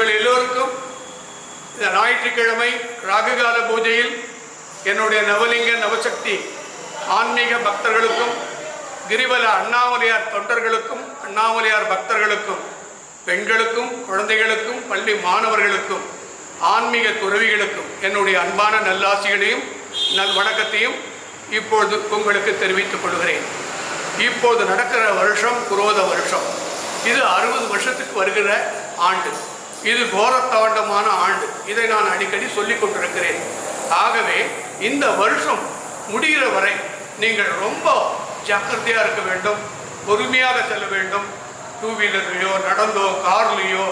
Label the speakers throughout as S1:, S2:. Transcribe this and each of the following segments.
S1: உங்கள் எல்லோருக்கும் இந்த ஞாயிற்றுக்கிழமை ராகுகால பூஜையில் என்னுடைய நவலிங்க நவசக்தி ஆன்மீக பக்தர்களுக்கும் கிரிவல அண்ணாமலையார் தொண்டர்களுக்கும் அண்ணாமலையார் பக்தர்களுக்கும் பெண்களுக்கும் குழந்தைகளுக்கும் பள்ளி மாணவர்களுக்கும் ஆன்மீக துறவிகளுக்கும் என்னுடைய அன்பான நல்லாசிகளையும் நல் வணக்கத்தையும் இப்பொழுது உங்களுக்கு தெரிவித்துக் கொள்கிறேன். இப்போது நடக்கிற வருஷம் குரோத வருஷம். இது அறுபது வருஷத்துக்கு வருகிற ஆண்டு. இது கோரத்தாண்டமான ஆண்டு. இதை நான் அடிக்கடி சொல்லிக் கொண்டிருக்கிறேன். ஆகவே இந்த வருஷம் முடிகிற வரை நீங்கள் ரொம்ப ஜாக்கிரதையாக இருக்க வேண்டும். பொறுமையாக செல்ல வேண்டும். டூ வீலர்லேயோ நடந்தோ கார்லேயோ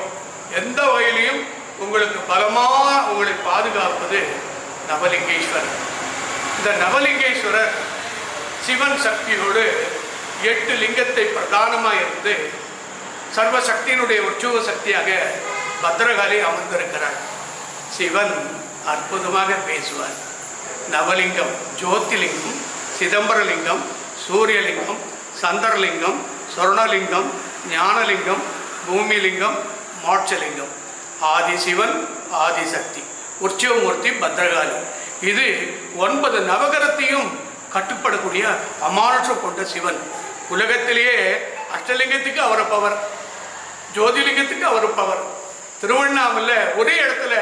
S1: எந்த வகையிலையும் உங்களுக்கு பலமாக உங்களை பாதுகாப்பது நவலிங்கேஸ்வரர். இந்த நவலிங்கேஸ்வரர் சிவன் சக்தியோடு எட்டு லிங்கத்தை பிரதானமாக இருந்து சர்வசக்தியினுடைய உற்சவ சக்தியாக பத்ரகாளி அமர்ந்திருக்கிறார். சிவன் அற்புதமாக பேசுவார். நவலிங்கம் ஜோதிலிங்கம் சிதம்பரலிங்கம் சூரியலிங்கம் சந்திரலிங்கம் சொர்ணலிங்கம் ஞானலிங்கம் பூமிலிங்கம் மோட்சலிங்கம். ஆதிசிவன் ஆதிசக்தி உற்சவமூர்த்தி பத்ரகாளி இது ஒன்பது நவகரத்தையும் கட்டுப்படக்கூடிய அமானுஷம் கொண்ட சிவன். உலகத்திலேயே அஷ்டலிங்கத்துக்கு அவர் பவர் ஜோதிலிங்கத்துக்கு அவர் பவர் திருவண்ணாமலை ஒரே இடத்துல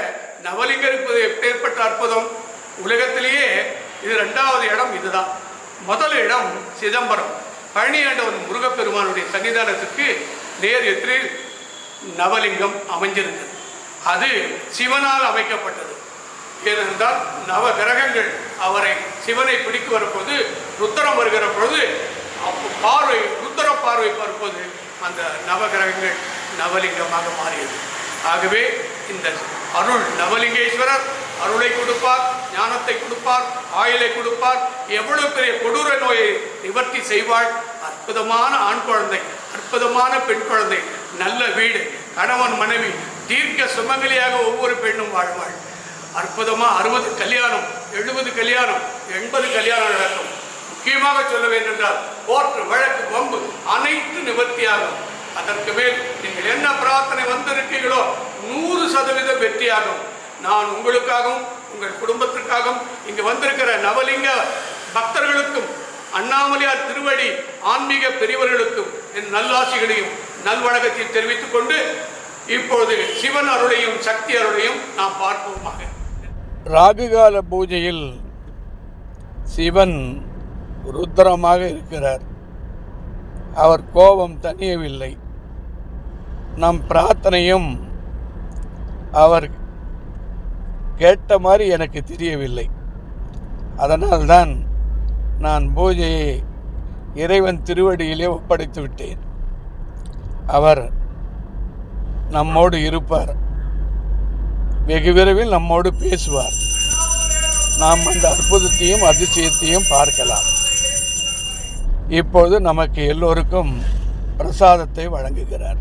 S1: நவலிங்கம் இருப்பது எப்பேற்பட்ட அற்புதம்? உலகத்திலேயே இது ரெண்டாவது இடம் இதுதான். முதல் இடம் சிதம்பரம். பழனியாண்டவன் முருகப்பெருமானுடைய சன்னிதானத்துக்கு நேர் எதிரில் நவலிங்கம் அமைஞ்சிருந்தது. அது சிவனால் அமைக்கப்பட்டது. ஏனென்றால் நவ கிரகங்கள் அவரை சிவனை பிடிக்க வரும்போது ருத்தரம் வருகிற பொழுது பார்வை ருத்தர பார்வை பார்ப்பது அந்த நவகிரகங்கள் நவலிங்கமாக மாறியது. ஆகவே இந்த அருள் நவலிங்கேஸ்வரர் அருளை கொடுப்பார் ஞானத்தை கொடுப்பார் ஆயுளை கொடுப்பார் எவ்வளவு பெரிய கொடூர நோயை நிவர்த்தி செய்வாள். அற்புதமான ஆண் குழந்தை அற்புதமான பெண் குழந்தை நல்ல வீடு கணவன் மனைவி தீர்க்க சுமங்கலியாக ஒவ்வொரு பெண்ணும் வாழ்வாள். அற்புதமாக அறுபது கல்யாணம் எழுபது கல்யாணம் எண்பது கல்யாணம் நடக்கும். முக்கியமாக சொல்ல வேண்டும் என்றால் கோர்ட்டு வழக்கு வம்பு அனைத்து நிவர்த்தியாகும். அதற்கு மேல் நீங்கள் என்ன பிரார்த்தனை வந்திருக்கீங்களோ நூறு சதவீதம் வெற்றியாகும். நான் உங்களுக்காகவும் உங்கள் குடும்பத்திற்காகவும் இங்கு வந்திருக்கிற நவலிங்க பக்தர்களுக்கும் அண்ணாமலையார் திருவடி ஆன்மீக பெரியவர்களுக்கும் என் நல்லாசிகளையும் நல்வழக்கத்தையும் தெரிவித்துக் கொண்டு இப்பொழுது சிவன் அருளையும் சக்தி அருளையும் நாம் பார்ப்போமாக.
S2: ராகுகால பூஜையில் சிவன் ருத்ரமாக இருக்கிறார். அவர் கோபம் தனியவில்லை நம் பிரார்த்தனையும் அவர் கேட்ட மாதிரி எனக்கு தெரியவில்லை. அதனால்தான் நான் பூஜையை இறைவன் திருவடியிலே ஒப்படைத்து விட்டேன். அவர் நம்மோடு இருப்பார். வெகு விரைவில் நம்மோடு பேசுவார். நாம் அந்த அற்புதத்தையும் அதிசயத்தையும் பார்க்கலாம். இப்பொழுது நமக்கு எல்லோருக்கும் பிரசாதத்தை வழங்குகிறார்.